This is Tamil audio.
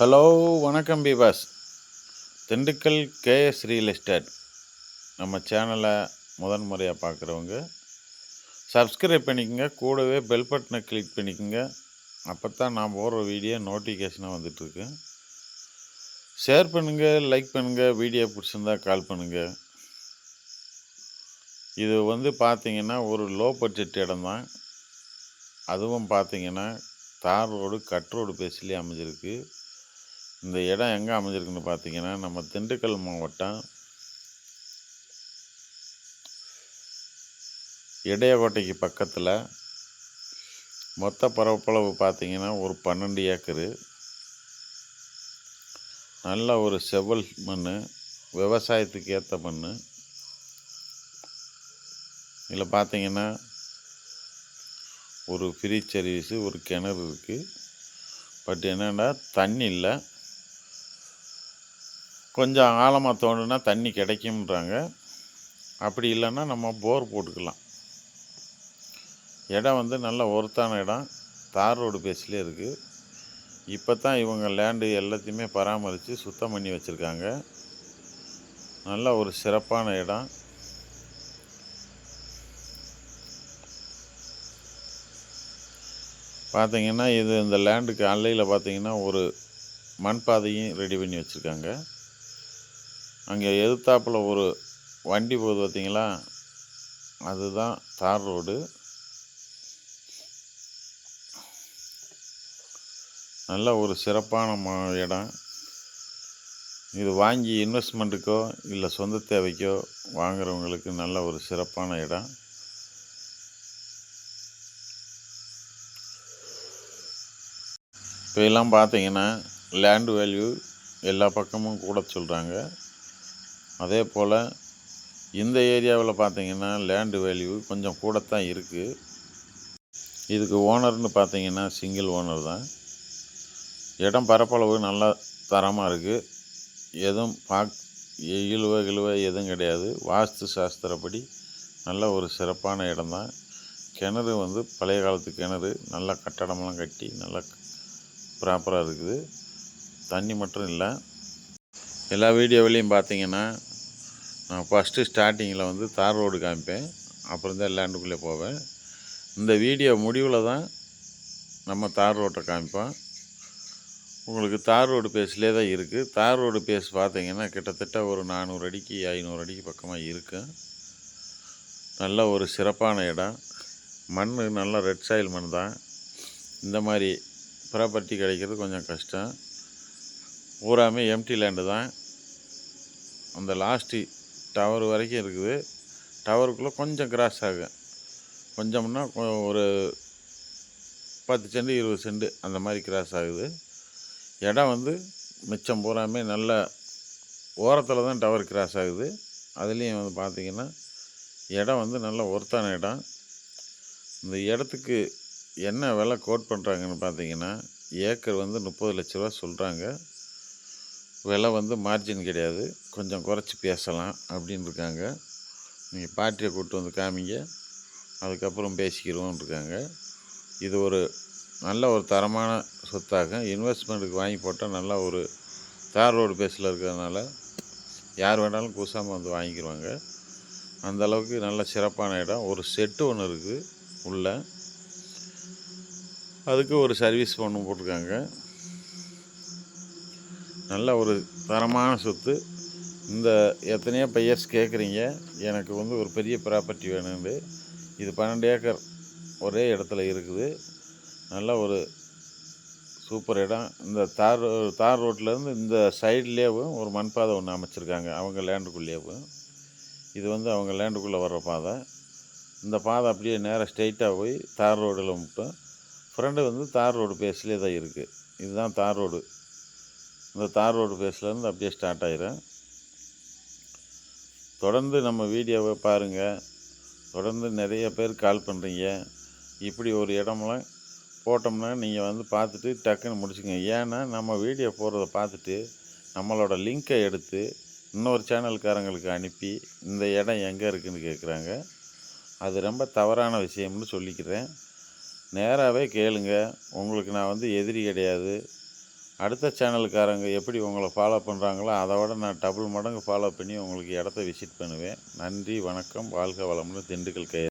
ஹலோ வணக்கம் பீபாஸ். Dindigul KS real estate. நம்ம சேனலை முதன் முறையாக பார்க்குறவங்க சப்ஸ்கிரைப் பண்ணிக்கோங்க கூடவே பெல் பட்டனை கிளிக் பண்ணிக்கோங்க. அப்போ தான் நான் போடுற வீடியோ நோட்டிஃபிகேஷனாக வந்துட்டுருக்கு. ஷேர் பண்ணுங்கள் லைக் பண்ணுங்கள் வீடியோ பிடிச்சிருந்தா கால் பண்ணுங்கள் இது வந்து பார்த்தீங்கன்னா ஒரு லோ பட்ஜெட் இடம் தான் அதுவும் பார்த்தீங்கன்னா தார் ரோடு கட் ரோடு பேசிலே அமைஞ்சிருக்கு. இந்த இடம் எங்கே அமைஞ்சிருக்குன்னு பார்த்தீங்கன்னா நம்ம திண்டுக்கல் மாவட்டம் இடையகோட்டைக்கு பக்கத்தில். மொத்த பரப்பளவு பார்த்திங்கன்னா ஒரு பன்னெண்டு ஏக்கரு. நல்ல ஒரு செவல் மண் விவசாயத்துக்கு ஏற்ற மண் இதில் பார்த்தீங்கன்னா ஒரு ஃப்ரீ சர்வீஸு ஒரு கிணறு இருக்குது பட் என்னென்னா தண்ணி இல்லை. கொஞ்சம் ஆழமாக தோண்டுனா தண்ணி கிடைக்கும்ன்றாங்க. அப்படி இல்லைன்னா நம்ம போர் போட்டுக்கலாம். இடம் வந்து நல்ல ஒருத்தான இடம். தார் ரோடு பேஸ்லேயே இருக்குது இப்போ தான் இவங்க லேண்டு எல்லாத்தையுமே பராமரித்து சுத்தம் பண்ணி வச்சுருக்காங்க. நல்ல ஒரு சிறப்பான இடம். பார்த்தீங்கன்னா இது இந்த லேண்டுக்கு அல்லையில் பார்த்தீங்கன்னா ஒரு மண் பாதையும் ரெடி பண்ணி வச்சுருக்காங்க. அங்கே எதிர்த்தாப்பில் ஒரு வண்டி போகுது பார்த்தீங்களா? அதுதான் தார் ரோடு. நல்ல ஒரு சிறப்பான இடம். இது வாங்கி இன்வெஸ்ட்மெண்ட்டுக்கோ இல்லை சொந்த தேவைக்கோ வாங்குறவங்களுக்கு நல்ல ஒரு சிறப்பான இடம். இப்போ எல்லாம் பார்த்தீங்கன்னா லேண்டு வேல்யூ எல்லா பக்கமும் கூட சொல்கிறாங்க அதே போல் இந்த ஏரியாவில் பார்த்தீங்கன்னா லேண்டு வேல்யூ கொஞ்சம் கூடத்தான் இருக்குது இதுக்கு ஓனர்னு பார்த்தீங்கன்னா சிங்கிள் ஓனர் தான். இடம் பரப்பளவு நல்லா தரமாக இருக்குது எதுவும் பாக் இழுவ கிழுவ எதுவும் கிடையாது. வாஸ்து சாஸ்திரப்படி நல்ல ஒரு சிறப்பான இடம் தான். கிணறு வந்து பழைய காலத்து கிணறு நல்ல கட்டடமெல்லாம் கட்டி நல்லா ப்ராப்பராக இருக்குது. தண்ணி மட்டும் இல்லை எல்லா வீடியோவிலையும் பார்த்தீங்கன்னா நான் ஃபஸ்ட்டு ஸ்டார்டிங்கில் வந்து தார் ரோடு காமிப்பேன். அப்புறம் தான் லேண்டுக்குள்ளே போவேன். இந்த வீடியோ முடிவில் தான் நம்ம தார் ரோட்டை காமிப்போம். உங்களுக்கு தார் ரோடு பேஸ்லேயே தான் இருக்குது தார் ரோடு பேஸ் பார்த்தீங்கன்னா கிட்டத்தட்ட ஒரு நானூறு அடிக்கு ஐநூறு அடிக்கு பக்கமாக இருக்கும் நல்ல ஒரு சிறப்பான இடம். மண் நல்லா ரெட் சாயில் மண் தான். இந்த மாதிரி ப்ராப்பர்ட்டி கிடைக்கிறது கொஞ்சம் கஷ்டம். பூராமே எம்டி லேண்டு தான். அந்த லாஸ்ட்டு டவர் வரைக்கும் இருக்குது. டவருக்குள்ளே கொஞ்சம் கிராஸ் ஆகும். கொஞ்சம்னா ஒரு பத்து சென்ட் இருபது சென்ட் அந்த மாதிரி கிராஸ் ஆகுது. இடம் வந்து மிச்சம் பூராமே நல்ல ஓரத்தில் தான் டவர் கிராஸ் ஆகுது. அதுலேயும் வந்து பார்த்திங்கன்னா இடம் வந்து நல்ல ஒர்த்தான இடம். இந்த இடத்துக்கு என்ன விலை கோட் பண்ணுறாங்கன்னு பார்த்தீங்கன்னா ஏக்கர் வந்து முப்பது லட்ச ரூபா சொல்கிறாங்க விலை வந்து மார்ஜின் கிடையாது. கொஞ்சம் குறைச்சி பேசலாம் அப்படின்னு இருக்காங்க நீங்கள் பார்ட்டியை கூப்பிட்டு வந்து காமிங்க. அதுக்கப்புறம் பேசிக்கிறோம்னு இருக்காங்க இது ஒரு நல்ல ஒரு தரமான சொத்தாகும் இன்வெஸ்ட்மெண்ட்டுக்கு வாங்கி போட்டால் நல்ல ஒரு தார் ரோடு பேஸில் இருக்கிறதுனால யார் வேணாலும் கூசாமல் வந்து வாங்கிக்கிருவாங்க. அந்த அளவுக்கு நல்ல சிறப்பான இடம். ஒரு செட்டு ஒன்று இருக்குது உள்ள. அதுக்கு ஒரு சர்வீஸ் ஒன்று போட்டிருக்காங்க. நல்ல ஒரு தரமான சொத்து. இந்த எத்தனையோ பையர்ஸ் கேட்குறீங்க எனக்கு வந்து ஒரு பெரிய ப்ராப்பர்ட்டி வேணும்னு இது பன்னெண்டு ஏக்கர் ஒரே இடத்துல இருக்குது. நல்ல ஒரு சூப்பர் இடம். இந்த தார் ரோ- தார் ரோட்லேருந்து இந்த சைட்லேயும் ஒரு மண் பாதை ஒன்று அமைச்சிருக்காங்க. அவங்க லேண்டுக்குள்ளேயும் இது வந்து அவங்க லேண்டுக்குள்ளே வர்ற பாதை. இந்த பாதை அப்படியே நேராக ஸ்ட்ரெயிட்டாக போய் தார் ரோடில் விட்டோம் ஃப்ரெண்டு வந்து தார் ரோடு பேஸ்லேயே தான் இருக்குது இதுதான் தார் ரோடு. இந்த தார் ரோடு ஃபேஸ்லேருந்து அப்படியே ஸ்டார்ட் ஆயிரும். தொடர்ந்து நம்ம வீடியோவை பாருங்கள் தொடர்ந்து நிறைய பேர் கால் பண்ணுறீங்க இப்படி ஒரு இடம்லாம் போட்டோம்னா நீங்கள் வந்து பார்த்துட்டு டக்குன்னு முடிச்சுங்க. ஏன்னா நம்ம வீடியோ போடுறத பார்த்துட்டு நம்மளோட லிங்க்கை எடுத்து இன்னொரு சேனல்காரங்களுக்கு அனுப்பி இந்த இடம் எங்கே இருக்குதுன்னு கேட்குறாங்க. அது ரொம்ப தவறான விஷயம்னு சொல்லிக்கிறேன். நேராகவே கேளுங்க. உங்களுக்கு நான் வந்து எதிரி கிடையாது. அடுத்த சேனலுக்காரங்க எப்படி உங்களை ஃபாலோ பண்ணுறாங்களோ அதை விட நான் டபுள் மடங்கு ஃபாலோ பண்ணி உங்களுக்கு இடத்த விசிட் பண்ணுவேன். நன்றி வணக்கம் வாழ்க வளமுடன் திண்டுக்கல் கே